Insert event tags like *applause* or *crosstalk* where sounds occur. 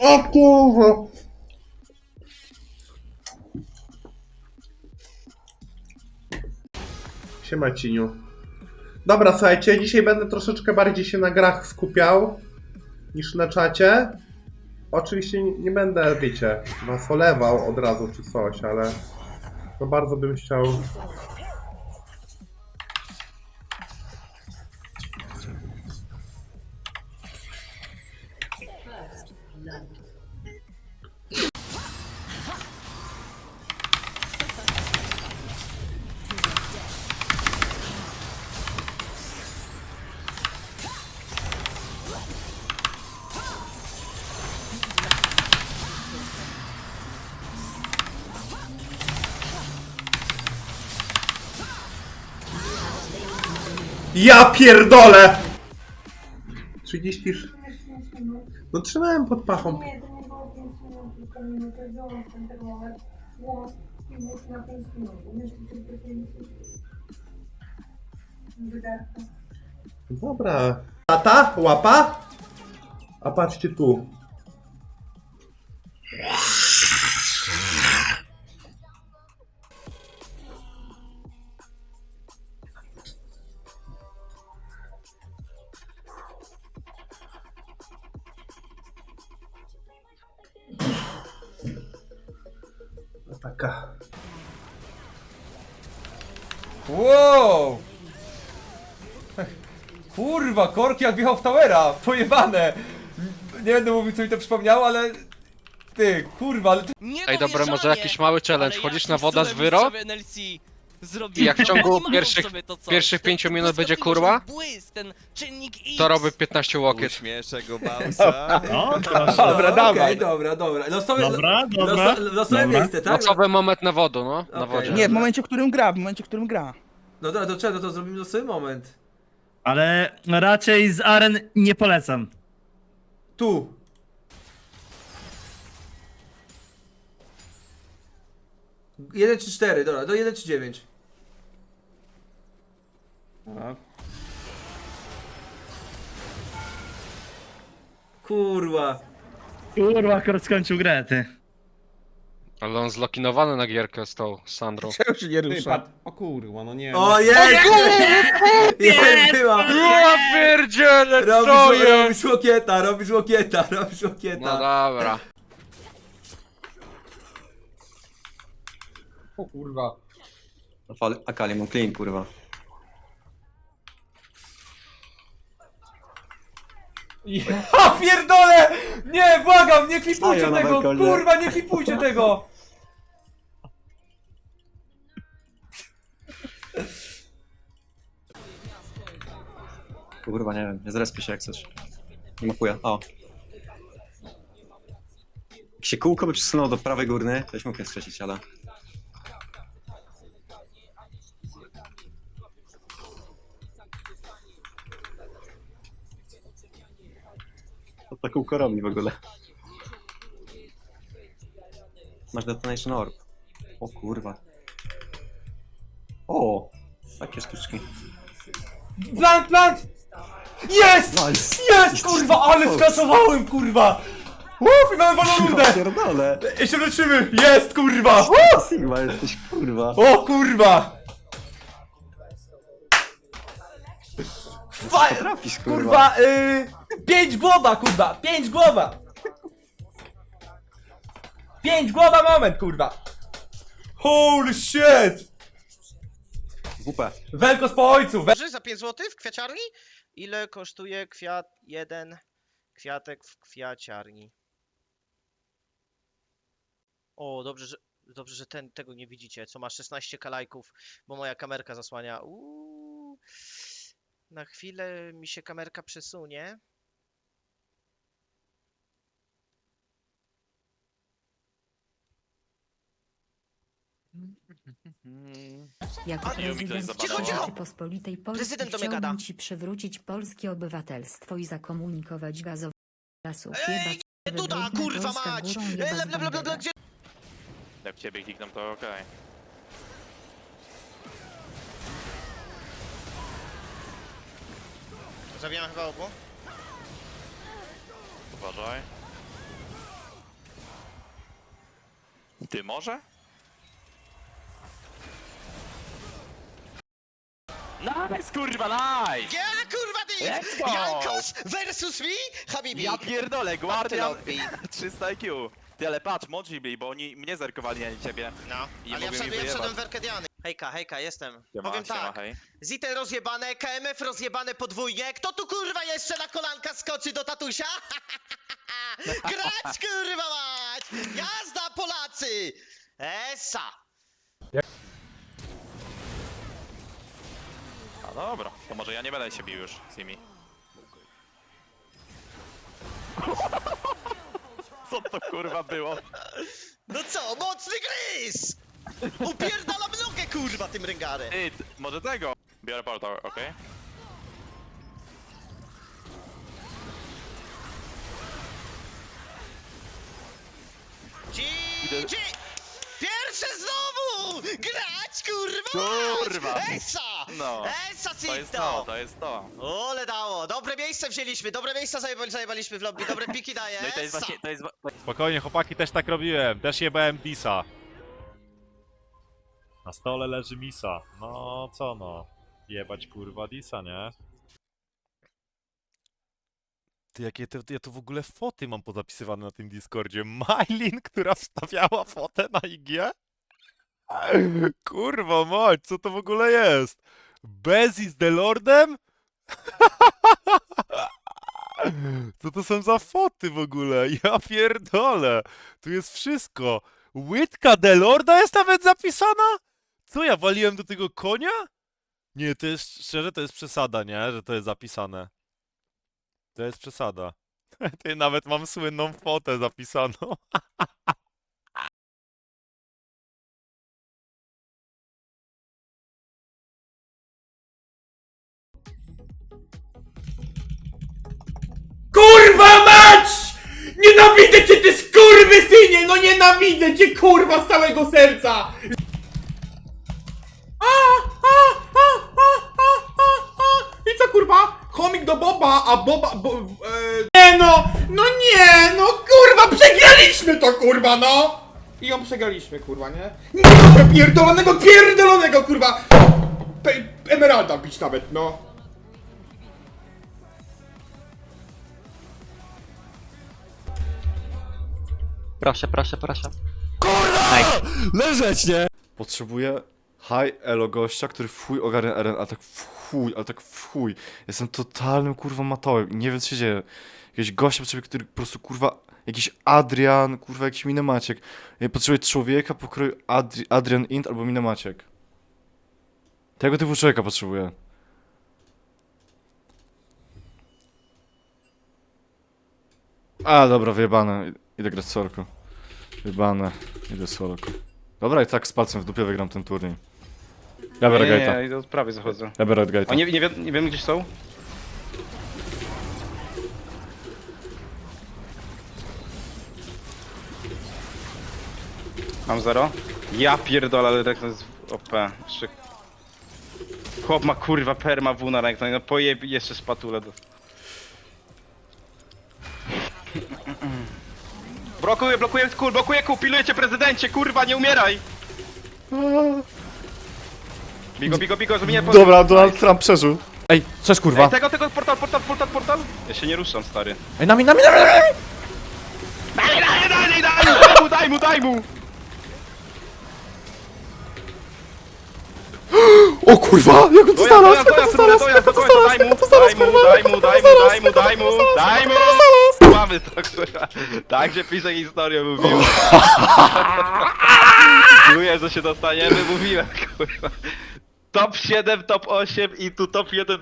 O kurwa. Siema Ciniu. Dobra, słuchajcie, dzisiaj będę troszeczkę bardziej się na grach skupiał niż na czacie. Oczywiście nie, będę, wiecie, was olewał od razu czy coś, ale no bardzo bym chciał Ja pierdolę! 30... No trzymałem pod pachą. Nie, to nie było 5 minut, tylko minutę. Wyłącz ten termometr. Włącz i włóż na 5 minut. Umiesz liczyć do 5? Zegarka. Dobra. Tata? Łapa? A patrzcie tu. Wow! *laughs* Kurwa, korki jak wjechał w towera, pojebane! Nie będę mówił co mi to przypomniało, ale... Ty, kurwa, ale ty... Nie Ej, dobra, może jakiś mały challenge. Ale Chodzisz na woda z cudem wyro? NLC zrobili. I jak w ciągu pierwszych- sobie to coś, pierwszych ten pięciu minut będzie błyskotliwość, kurwa? Błysk, ten czynnik X. To robi 15 łokiet. Uśmieszę go *laughs* Bausa. No, proszę. *laughs* Dobra, dawaj. Okej, dobra, dobra. Losowe, Dobra, dobra. loso, losowe dobra. miejsce, tak? Nocowy moment na wodu, no, na Okej. wodzie. Nie, w momencie, w którym gra, w momencie, w którym gra. No dobra, do czego to zrobimy losowy moment? Ale raczej z aren nie polecam. Tu. Jeden czy cztery, dobra, do jeden czy dziewięć. Kurwa. Kurwa, akurat skończył grę, ty. Ale on zlokinowany na gierkę z tą Sandrą. Czego się nie Ty, rusza? pat... O kurwa, no nie. O, jest! Jest, *laughs* była! Ja pierdzielę, co Robisz, jest? robisz łokieta, robisz łokieta, *laughs* robisz No łokieta. dobra. O kurwa. Akali mu clean, kurwa. Ja pierdolę! Nie, błagam, nie klipujcie Stają na tego! balkonie. Kurwa, nie klipujcie tego! Kurwa, nie wiem, nie zrespię się jak chcesz. Nie ma chuja. O. Jak się kółko by przesunęło do prawej górny, to byś mógł mnie strzecić, ale... To kółko robi w ogóle? Masz detonation orb. O kurwa. O! Takie sztuczki. Plant, plant! Jest! Nice! Jest, kurwa, ale skasowałem, kurwa! Uff, i mamy wolną rundę! Pierdolę! I się leczymy! Jest, kurwa! Sigma jesteś, kurwa. O, kurwa! Fa Trafisz, kurwa. kurwa, y pięć głowa, kurwa, pięć głowa! Pięć głowa moment, kurwa! Holy shit! WP. Welkos po ojcu, we... Dobrze, za 5 zł w kwiaciarni? Ile kosztuje kwiat jeden kwiatek w kwiaciarni? O, dobrze, że, dobrze, że ten, tego nie widzicie, co ma 16 kalajków, bo moja kamerka zasłania. Uuu. Na chwilę mi się kamerka przesunie. *laughs* Jako mi prezydent Cicho, cicho! Rzeczypospolitej Polskiej Prezydent do mnie chciałbym gada. Ci przywrócić polskie obywatelstwo i zakomunikować gazowe lasów. Ej, Jebać Duda, wybredna kurwa Polska mać! górą, Ej, jebać le, le, le, le, banderę. le, gdzie? Jak ciebie klikną, to okej. Zabijamy chyba obu. Uważaj. Ty może? Nice, kurwa, nice! Ja kurwa ty! Let's go! Jankos versus me? Habibi! Ja pierdolę, Guardian Lobby. 300 IQ. Ty, ale patrz, Moji byli, bo oni mnie zerkowali, a nie ciebie. No, I ale ja mi wszedłem, ja wyjebać. wszedłem w. Hejka, hejka, jestem. Siema, Powiem siema, tak, hej. Zitel rozjebane, KMF rozjebane podwójnie. Kto tu kurwa jeszcze na kolanka skoczy do tatusia? *laughs* Grać kurwa mać! Jazda Polacy! Esa! A dobra, to może ja nie będę się bił już z nimi. *laughs* Co to kurwa było? No co, mocny gryz! Upierdalam nogę kurwa tym t- może tego? Biorę portal, okej? GG! Pierwsze znowu! Grać kurwa! mać! Kurwa. Esa! No. Esa To jest Cito! to, to jest to. Ole dało! Dobre miejsce wzięliśmy, dobre miejsca zajebali, zajebaliśmy w lobby, dobre piki daje. No i to jest Esa! właśnie, to jest... wa- Spokojnie, chłopaki, też tak robiłem. Też jebałem Disa. Na stole leży Misa. No, co no? Jebać kurwa Disa, nie? Ty, jakie to, ja tu w ogóle foty mam pozapisywane na tym Discordzie. Mylin, która wstawiała fotę na IG? Kurwa mać, co to w ogóle jest? Bezzy z The Lordem? *laughs* Co to są za foty w ogóle? Ja pierdolę. Tu jest wszystko. Łydka Delorda jest nawet zapisana? Co ja waliłem do tego konia? Nie, to jest szczerze, to jest przesada, nie? Że to jest zapisane. To jest przesada. *laughs* Ty nawet mam słynną fotę zapisaną. *laughs* Kurwa mać! Nienawidzę cię, ty skurwysynie! No nienawidzę cię, kurwa, z całego serca! Do Boba, a Boba... Bo, e... Nie no! No nie! No kurwa, przegraliśmy to kurwa, no! I ją przegraliśmy, kurwa, nie? Nie pierdolonego, pierdolonego, kurwa! Pe Emeralda bić nawet, no. Proszę, proszę, proszę. Leżeć, nie? Potrzebuję high elo gościa, który chuj ogarnia RN, ale tak chuj, ale tak chuj. Jestem totalnym kurwa matołem, nie wiem co się dzieje. Jakiegoś gościa potrzebuję, który po prostu kurwa, jakiś Adrian, kurwa jakiś Minemaciek. Ja potrzebuję człowieka pokroju Adri Adrian Int albo Minemaciek. Tego typu człowieka potrzebuję. A, dobra, wyjebane. Idę grać solko. Wyjebane. Idę solko. Dobra, i tak z palcem w dupie wygram ten turniej. Ja biorę gate'a. ja prawie zachodzę. Ja biorę gate'a. nie, nie, wiem, nie wiem gdzie są? Mam zero. Ja pierdolę, ale to jest OP. Jeszcze... Chłop ma kurwa perma W na rękę, no pojeb jeszcze spatulę do... Blokuję, blokuję kul, blokuję kul, pilnuję cię prezydencie, kurwa, nie umieraj! Bigo, bigo, bigo, żeby mnie po... Dobra, Donald Trump przeżył. Ej, cześć Ej, kurwa. tego, tego, portal, portal, portal, portal! Ja się nie ruszam, stary. Ej, nami, nami, nami, nami! Daj, daj, daj, daj, daj mu, daj mu, daj mu! O kurwa, jak on to znalazł, jak on to znalazł, jak on to znalazł, daj mu, jak on to znalazł, daj mu, kurwa, daj mu, daj mu, daj mu, daj mu, daj mu! Mamy to, kurwa. Tak się pisze historię, mówiłem. *laughs* Czuję, że się dostaniemy, mówiłem, kurwa. Top 7, top 8 i tu top 1,